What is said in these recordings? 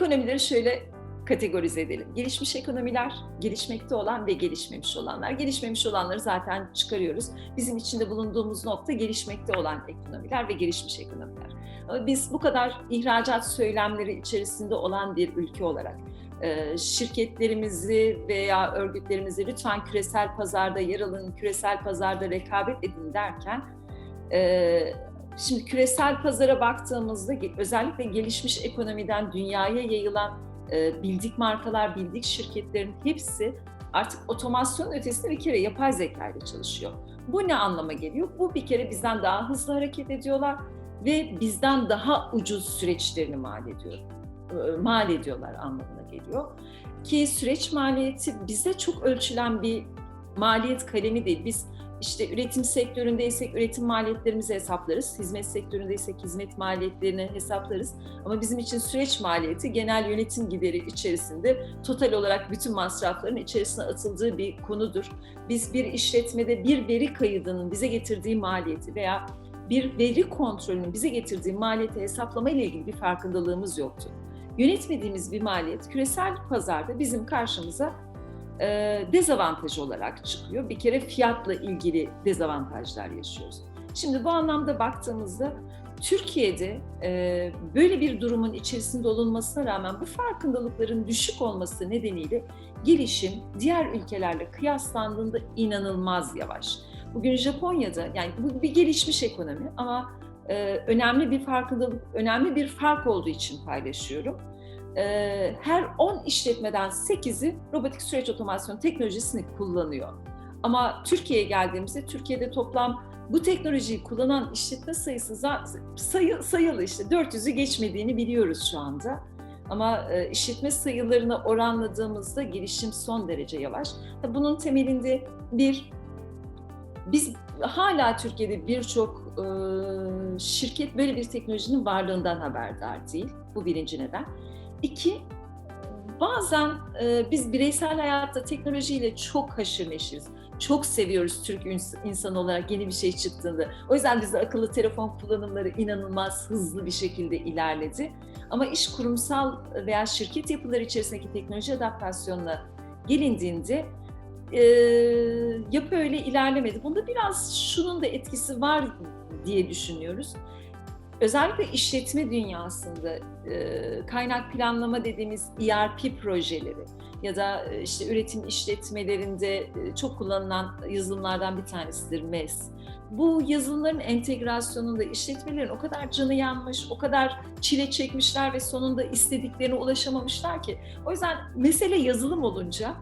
ekonomileri şöyle kategorize edelim. Gelişmiş ekonomiler, gelişmekte olan ve gelişmemiş olanlar. Gelişmemiş olanları zaten çıkarıyoruz. Bizim içinde bulunduğumuz nokta gelişmekte olan ekonomiler ve gelişmiş ekonomiler. Ama biz bu kadar ihracat söylemleri içerisinde olan bir ülke olarak e, şirketlerimizi veya örgütlerimizi lütfen küresel pazarda yer alın, küresel pazarda rekabet edin derken e, şimdi küresel pazara baktığımızda özellikle gelişmiş ekonomiden dünyaya yayılan e, bildik markalar, bildik şirketlerin hepsi artık otomasyon ötesinde bir kere yapay zeka ile çalışıyor. Bu ne anlama geliyor? Bu bir kere bizden daha hızlı hareket ediyorlar ve bizden daha ucuz süreçlerini mal ediyor. Mal ediyorlar anlamına geliyor. Ki süreç maliyeti bize çok ölçülen bir maliyet kalemi değil. Biz işte üretim sektöründeysek üretim maliyetlerimizi hesaplarız. Hizmet sektöründeysek hizmet maliyetlerini hesaplarız. Ama bizim için süreç maliyeti genel yönetim gideri içerisinde total olarak bütün masrafların içerisine atıldığı bir konudur. Biz bir işletmede bir veri kaydının bize getirdiği maliyeti veya bir veri kontrolünün bize getirdiği maliyeti hesaplama ile ilgili bir farkındalığımız yoktu. Yönetmediğimiz bir maliyet küresel pazarda bizim karşımıza dezavantaj olarak çıkıyor. Bir kere fiyatla ilgili dezavantajlar yaşıyoruz. Şimdi bu anlamda baktığımızda Türkiye'de böyle bir durumun içerisinde olunmasına rağmen bu farkındalıkların düşük olması nedeniyle gelişim diğer ülkelerle kıyaslandığında inanılmaz yavaş. Bugün Japonya'da yani bu bir gelişmiş ekonomi ama önemli bir farkındalık, önemli bir fark olduğu için paylaşıyorum e, her 10 işletmeden 8'i robotik süreç otomasyon teknolojisini kullanıyor. Ama Türkiye'ye geldiğimizde Türkiye'de toplam bu teknolojiyi kullanan işletme sayısı sayı, sayılı işte 400'ü geçmediğini biliyoruz şu anda. Ama e, işletme sayılarına oranladığımızda gelişim son derece yavaş. Bunun temelinde bir, biz hala Türkiye'de birçok e, şirket böyle bir teknolojinin varlığından haberdar değil. Bu birinci neden. İki, bazen e, biz bireysel hayatta teknolojiyle çok haşır neşiriz. Çok seviyoruz Türk insan olarak yeni bir şey çıktığında. O yüzden bizde akıllı telefon kullanımları inanılmaz hızlı bir şekilde ilerledi. Ama iş kurumsal veya şirket yapıları içerisindeki teknoloji adaptasyonuna gelindiğinde e, yapı öyle ilerlemedi. Bunda biraz şunun da etkisi var diye düşünüyoruz özellikle işletme dünyasında e, kaynak planlama dediğimiz ERP projeleri ya da e, işte üretim işletmelerinde e, çok kullanılan yazılımlardan bir tanesidir MES. Bu yazılımların entegrasyonunda işletmelerin o kadar canı yanmış, o kadar çile çekmişler ve sonunda istediklerine ulaşamamışlar ki. O yüzden mesele yazılım olunca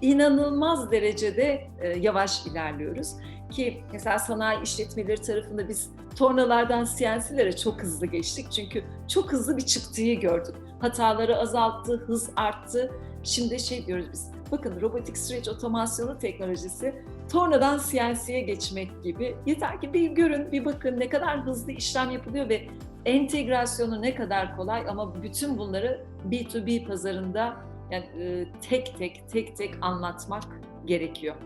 inanılmaz derecede e, yavaş ilerliyoruz. Ki mesela sanayi işletmeleri tarafında biz tornalardan CNC'lere çok hızlı geçtik. Çünkü çok hızlı bir çıktıyı gördük. Hataları azalttı, hız arttı. Şimdi şey diyoruz biz, bakın robotik süreç otomasyonu teknolojisi tornadan CNC'ye geçmek gibi. Yeter ki bir görün, bir bakın ne kadar hızlı işlem yapılıyor ve entegrasyonu ne kadar kolay ama bütün bunları B2B pazarında yani tek tek tek tek anlatmak gerekiyor.